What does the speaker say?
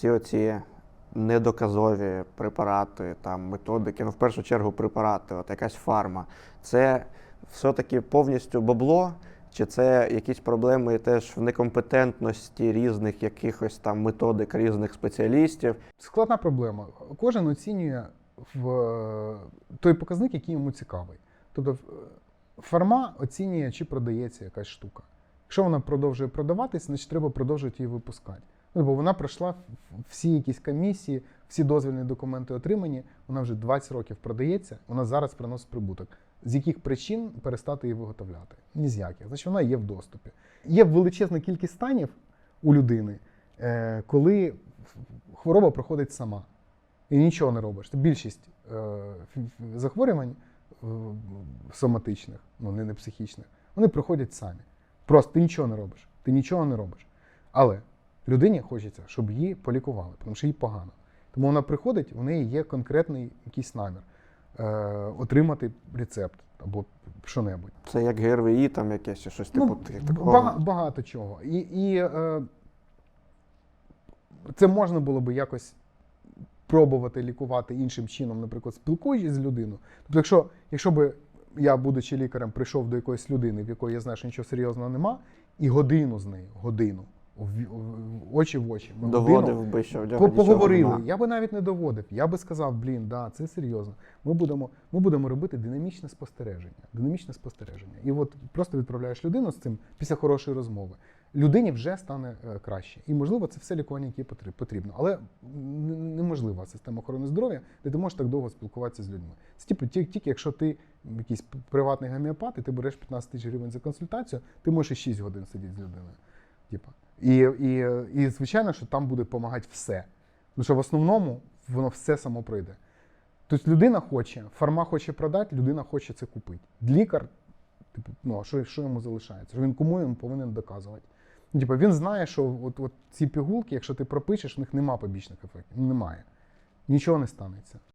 всі оці недоказові препарати, там методики, ну в першу чергу препарати, от якась фарма, це все-таки повністю бабло, чи це якісь проблеми теж в некомпетентності різних якихось там методик, різних спеціалістів? Складна проблема. Кожен оцінює в той показник, який йому цікавий. Тобто, е, фарма оцінює, чи продається якась штука. Якщо вона продовжує продаватись, значить треба продовжувати її випускати. Ну, бо вона пройшла всі якісь комісії, всі дозвільні документи отримані, вона вже 20 років продається, вона зараз приносить прибуток. З яких причин перестати її виготовляти? Ні з яких. Значить, вона є в доступі. Є величезна кількість станів у людини, е, коли хвороба проходить сама. І нічого не робиш. Більшість е, захворювань е, соматичних, ну не психічних, вони проходять самі. Просто ти нічого не робиш. Ти нічого не робиш. Але людині хочеться, щоб її полікували, тому що їй погано. Тому вона приходить, у неї є конкретний якийсь намір е, отримати рецепт або що-небудь. Це як ГРВІ, там якесь чи щось типу Ну, ти- такого. бага- багато чого. І, і е, це можна було би якось пробувати лікувати іншим чином, наприклад, спілкуючись з людиною. Тобто, якщо, якщо би я, будучи лікарем, прийшов до якоїсь людини, в якої я знаю, що нічого серйозного нема, і годину з нею, годину, очі в очі, ми годину Доводив би, що в нього нічого поговорили. нема. Я би навіть не доводив. Я би сказав, блін, да, це серйозно. Ми будемо, ми будемо робити динамічне спостереження. Динамічне спостереження. І от просто відправляєш людину з цим після хорошої розмови. Людині вже стане е, краще. І можливо, це все лікування, яке потрібно. Але неможлива система охорони здоров'я, де ти можеш так довго спілкуватися з людьми. Це типу, ті- тільки якщо ти якийсь приватний гомеопат, і ти береш 15 тисяч гривень за консультацію, ти можеш і 6 годин сидіти з людиною. Типа. І, і, і звичайно, що там буде допомагати все. Тому що в основному воно все само пройде. Тобто людина хоче, фарма хоче продати, людина хоче це купити. Лікар, типу, ну, а що, що йому залишається? Що він кому він повинен доказувати? Ну, типу, він знає, що от, от ці пігулки, якщо ти пропишеш, в них нема побічних ефектів. Немає. Нічого не станеться.